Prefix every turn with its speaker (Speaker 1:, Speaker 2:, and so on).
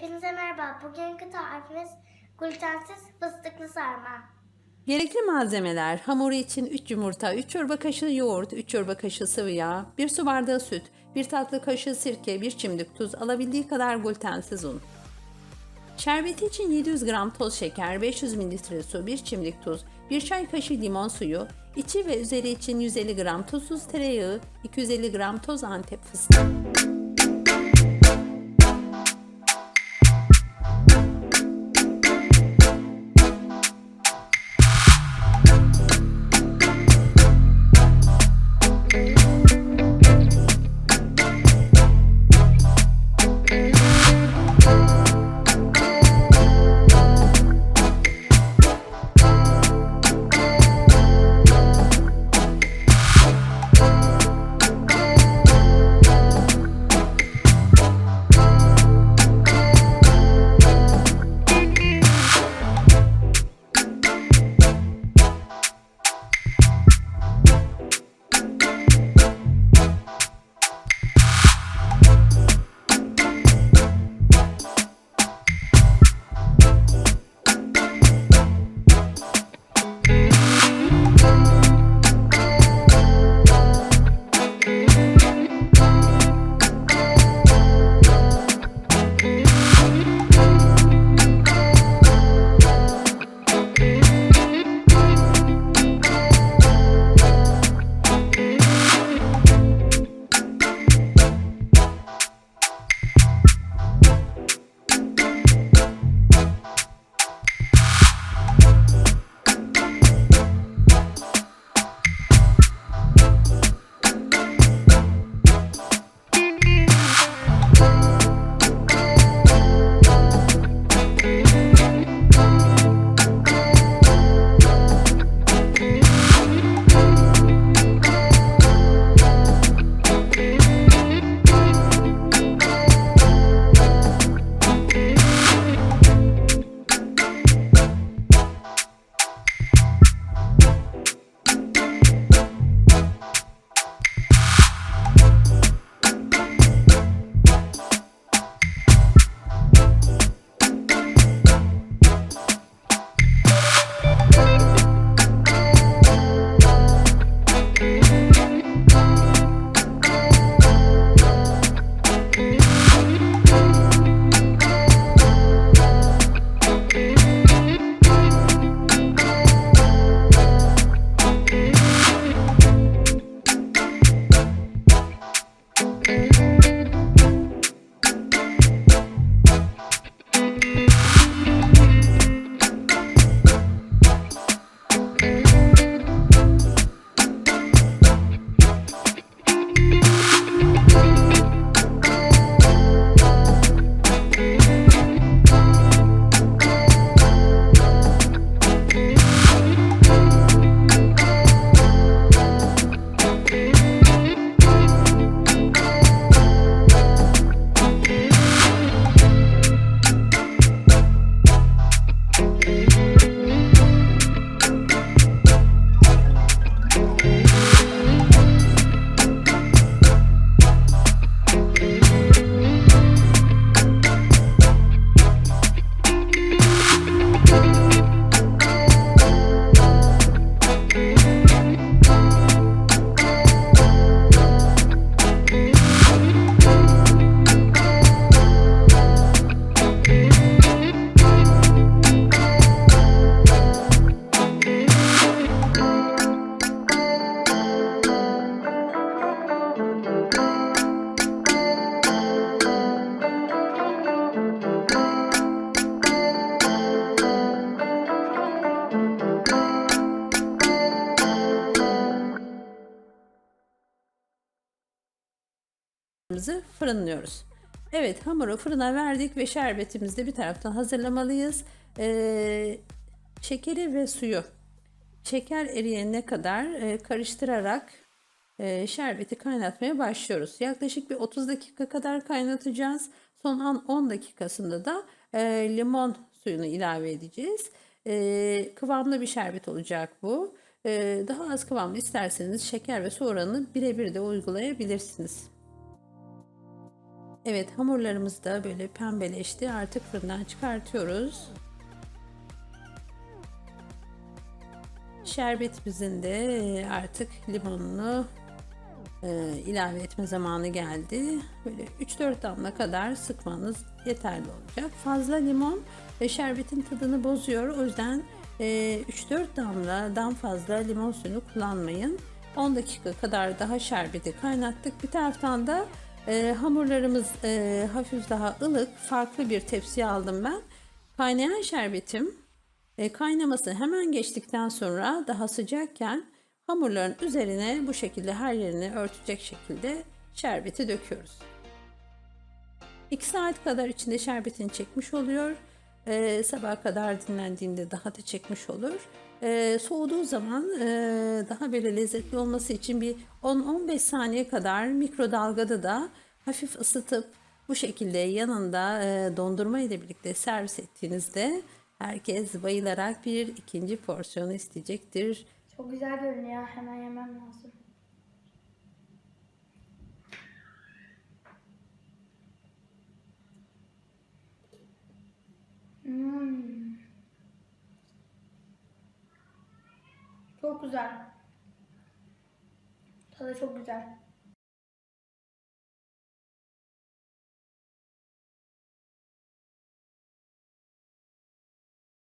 Speaker 1: Hepinize merhaba. Bugünkü tarifimiz glutensiz fıstıklı sarma.
Speaker 2: Gerekli malzemeler hamuru için 3 yumurta, 3 çorba kaşığı yoğurt, 3 çorba kaşığı sıvı yağ, 1 su bardağı süt, 1 tatlı kaşığı sirke, 1 çimdik tuz, alabildiği kadar glutensiz un. Şerbeti için 700 gram toz şeker, 500 mililitre su, 1 çimdik tuz, 1 çay kaşığı limon suyu, içi ve üzeri için 150 gram tuzsuz tereyağı, 250 gram toz antep fıstığı. Hamurumuzu fırınlıyoruz. Evet hamuru fırına verdik ve şerbetimizi de bir taraftan hazırlamalıyız. Ee, şekeri ve suyu şeker eriyene kadar e, karıştırarak e, şerbeti kaynatmaya başlıyoruz. Yaklaşık bir 30 dakika kadar kaynatacağız. Son an 10 dakikasında da e, limon suyunu ilave edeceğiz. E, kıvamlı bir şerbet olacak bu. E, daha az kıvamlı isterseniz şeker ve su oranını birebir de uygulayabilirsiniz. Evet hamurlarımız da böyle pembeleşti. Artık fırından çıkartıyoruz. Şerbetimizin de e, artık limonunu e, ilave etme zamanı geldi. Böyle 3-4 damla kadar sıkmanız yeterli olacak. Fazla limon ve şerbetin tadını bozuyor. O yüzden e, 3-4 damladan fazla limon suyunu kullanmayın. 10 dakika kadar daha şerbeti kaynattık. Bir taraftan da e, hamurlarımız e, hafif daha ılık. Farklı bir tepsiye aldım ben. Kaynayan şerbetim e, kaynaması hemen geçtikten sonra daha sıcakken hamurların üzerine bu şekilde her yerini örtecek şekilde şerbeti döküyoruz. 2 saat kadar içinde şerbetini çekmiş oluyor. Ee, sabaha kadar dinlendiğinde daha da çekmiş olur. Ee, soğuduğu zaman e, daha böyle lezzetli olması için bir 10-15 saniye kadar mikrodalgada da hafif ısıtıp bu şekilde yanında e, dondurma ile birlikte servis ettiğinizde herkes bayılarak bir ikinci porsiyonu isteyecektir.
Speaker 3: Çok güzel görünüyor. Hemen yemem lazım. Çok güzel. Tadı çok güzel.